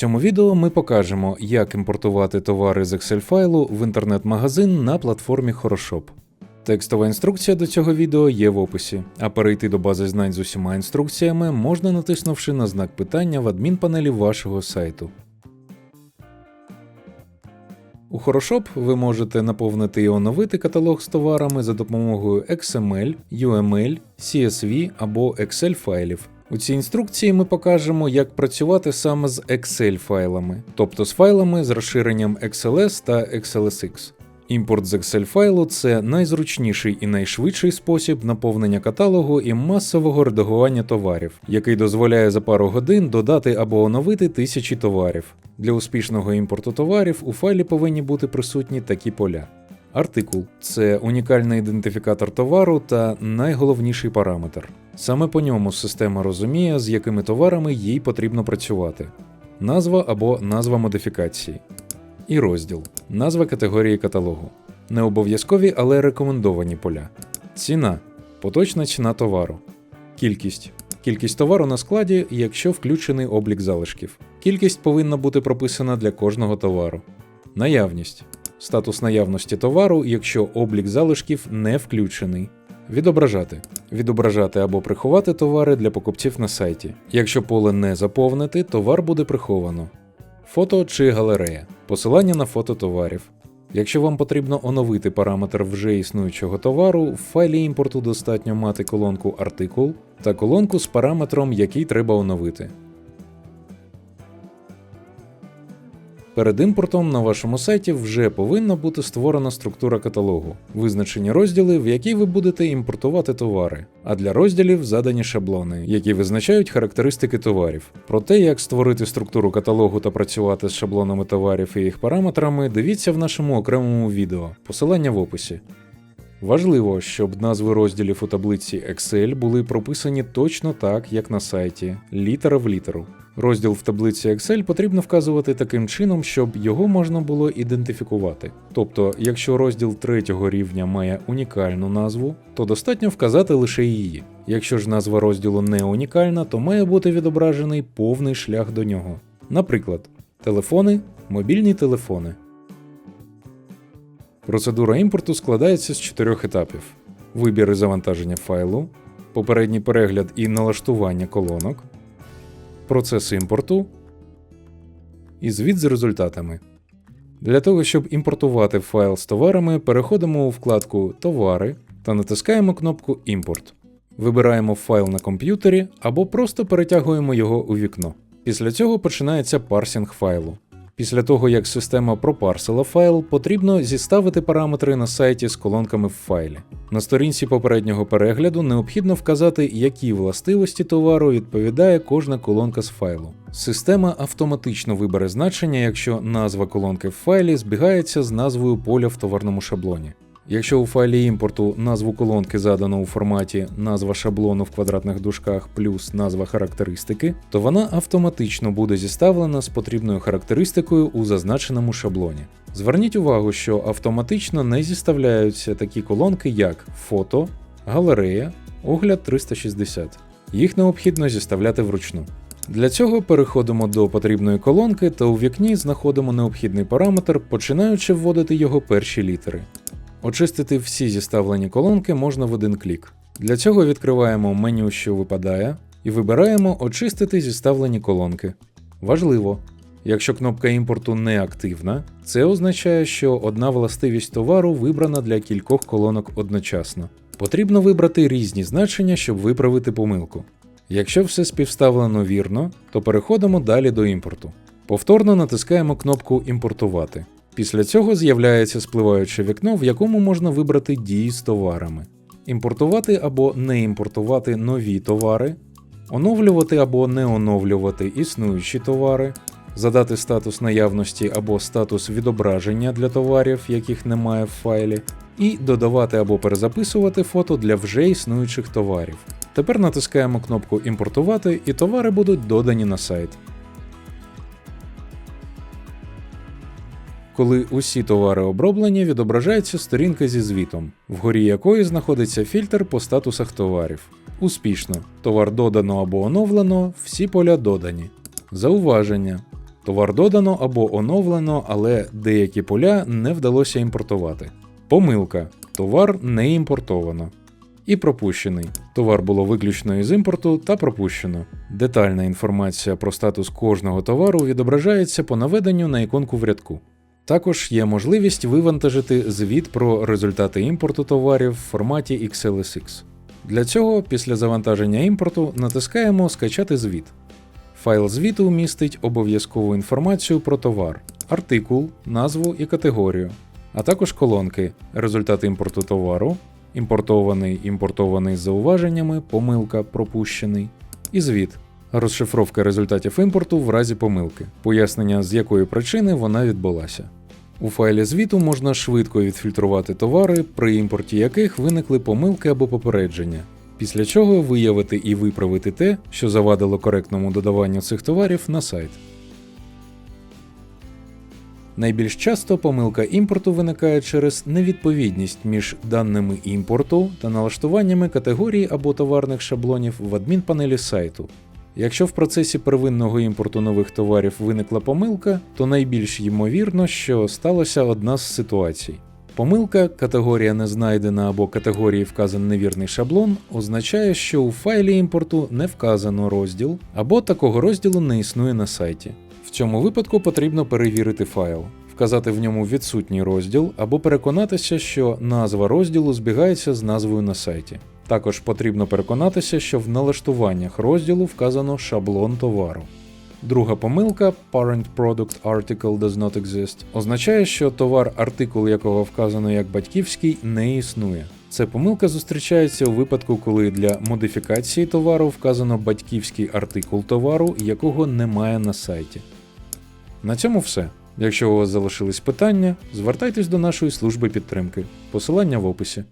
цьому відео ми покажемо, як імпортувати товари з Excel файлу в інтернет-магазин на платформі Хорошоп. Текстова інструкція до цього відео є в описі, а перейти до бази знань з усіма інструкціями можна натиснувши на знак питання в адмінпанелі вашого сайту. У Хорошоп ви можете наповнити і оновити каталог з товарами за допомогою XML, UML, CSV або Excel файлів. У цій інструкції ми покажемо, як працювати саме з Excel файлами, тобто з файлами з розширенням XLS та XLSX. Імпорт з Excel файлу це найзручніший і найшвидший спосіб наповнення каталогу і масового редагування товарів, який дозволяє за пару годин додати або оновити тисячі товарів. Для успішного імпорту товарів у файлі повинні бути присутні такі поля. Артикул це унікальний ідентифікатор товару та найголовніший параметр. Саме по ньому система розуміє, з якими товарами їй потрібно працювати. Назва або назва модифікації. І розділ назва категорії каталогу. Не обов'язкові, але рекомендовані поля. Ціна поточна ціна товару. Кількість кількість товару на складі, якщо включений облік залишків. Кількість повинна бути прописана для кожного товару. Наявність статус наявності товару, якщо облік залишків не включений. Відображати. Відображати або приховати товари для покупців на сайті. Якщо поле не заповнити, товар буде приховано. Фото чи галерея. Посилання на фото товарів. Якщо вам потрібно оновити параметр вже існуючого товару, в файлі імпорту достатньо мати колонку артикул та колонку з параметром, який треба оновити. Перед імпортом на вашому сайті вже повинна бути створена структура каталогу, визначені розділи, в які ви будете імпортувати товари, а для розділів задані шаблони, які визначають характеристики товарів. Про те, як створити структуру каталогу та працювати з шаблонами товарів і їх параметрами, дивіться в нашому окремому відео, посилання в описі. Важливо, щоб назви розділів у таблиці Excel були прописані точно так, як на сайті, літера в літеру. Розділ в таблиці Excel потрібно вказувати таким чином, щоб його можна було ідентифікувати. Тобто, якщо розділ третього рівня має унікальну назву, то достатньо вказати лише її. Якщо ж назва розділу не унікальна, то має бути відображений повний шлях до нього. Наприклад, телефони, мобільні телефони. Процедура імпорту складається з чотирьох етапів: вибір і завантаження файлу, попередній перегляд і налаштування колонок, процес імпорту і звіт з результатами. Для того, щоб імпортувати файл з товарами, переходимо у вкладку Товари та натискаємо кнопку Імпорт. Вибираємо файл на комп'ютері або просто перетягуємо його у вікно. Після цього починається парсінг файлу. Після того, як система пропарсила файл, потрібно зіставити параметри на сайті з колонками в файлі. На сторінці попереднього перегляду необхідно вказати, які властивості товару відповідає кожна колонка з файлу. Система автоматично вибере значення, якщо назва колонки в файлі збігається з назвою поля в товарному шаблоні. Якщо у файлі імпорту назву колонки задано у форматі назва шаблону в квадратних дужках плюс назва характеристики, то вона автоматично буде зіставлена з потрібною характеристикою у зазначеному шаблоні. Зверніть увагу, що автоматично не зіставляються такі колонки, як фото, галерея, огляд 360. Їх необхідно зіставляти вручну. Для цього переходимо до потрібної колонки та у вікні знаходимо необхідний параметр, починаючи вводити його перші літери. Очистити всі зіставлені колонки можна в один клік. Для цього відкриваємо меню, що випадає, і вибираємо Очистити зіставлені колонки. Важливо, якщо кнопка імпорту не активна, це означає, що одна властивість товару вибрана для кількох колонок одночасно. Потрібно вибрати різні значення, щоб виправити помилку. Якщо все співставлено вірно, то переходимо далі до імпорту. Повторно натискаємо кнопку Імпортувати. Після цього з'являється спливаюче вікно, в якому можна вибрати дії з товарами, імпортувати або не імпортувати нові товари, оновлювати або не оновлювати існуючі товари, задати статус наявності або статус відображення для товарів, яких немає в файлі, і додавати або перезаписувати фото для вже існуючих товарів. Тепер натискаємо кнопку Імпортувати і товари будуть додані на сайт. Коли усі товари оброблені, відображається сторінка зі звітом, вгорі якої знаходиться фільтр по статусах товарів. Успішно. Товар додано або оновлено, всі поля додані. Зауваження. Товар додано або оновлено, але деякі поля не вдалося імпортувати. Помилка. Товар не імпортовано. І пропущений. Товар було виключено із імпорту та пропущено. Детальна інформація про статус кожного товару відображається по наведенню на іконку в рядку. Також є можливість вивантажити звіт про результати імпорту товарів в форматі XLSX. Для цього після завантаження імпорту натискаємо Скачати звіт. Файл звіту містить обов'язкову інформацію про товар, артикул, назву і категорію, а також колонки результат імпорту товару, імпортований, імпортований з зауваженнями, помилка, пропущений, і звіт. Розшифровка результатів імпорту в разі помилки, пояснення з якої причини вона відбулася. У файлі звіту можна швидко відфільтрувати товари, при імпорті яких виникли помилки або попередження, після чого виявити і виправити те, що завадило коректному додаванню цих товарів на сайт. Найбільш часто помилка імпорту виникає через невідповідність між даними імпорту та налаштуваннями категорій або товарних шаблонів в адмінпанелі сайту. Якщо в процесі первинного імпорту нових товарів виникла помилка, то найбільш ймовірно, що сталася одна з ситуацій. Помилка, категорія не знайдена або категорії вказан невірний шаблон, означає, що у файлі імпорту не вказано розділ, або такого розділу не існує на сайті. В цьому випадку потрібно перевірити файл, вказати в ньому відсутній розділ або переконатися, що назва розділу збігається з назвою на сайті. Також потрібно переконатися, що в налаштуваннях розділу вказано шаблон товару. Друга помилка Parent Product Article does not exist означає, що товар, артикул якого вказано як батьківський, не існує. Це помилка зустрічається у випадку, коли для модифікації товару вказано батьківський артикул товару, якого немає на сайті. На цьому все. Якщо у вас залишились питання, звертайтесь до нашої служби підтримки. Посилання в описі.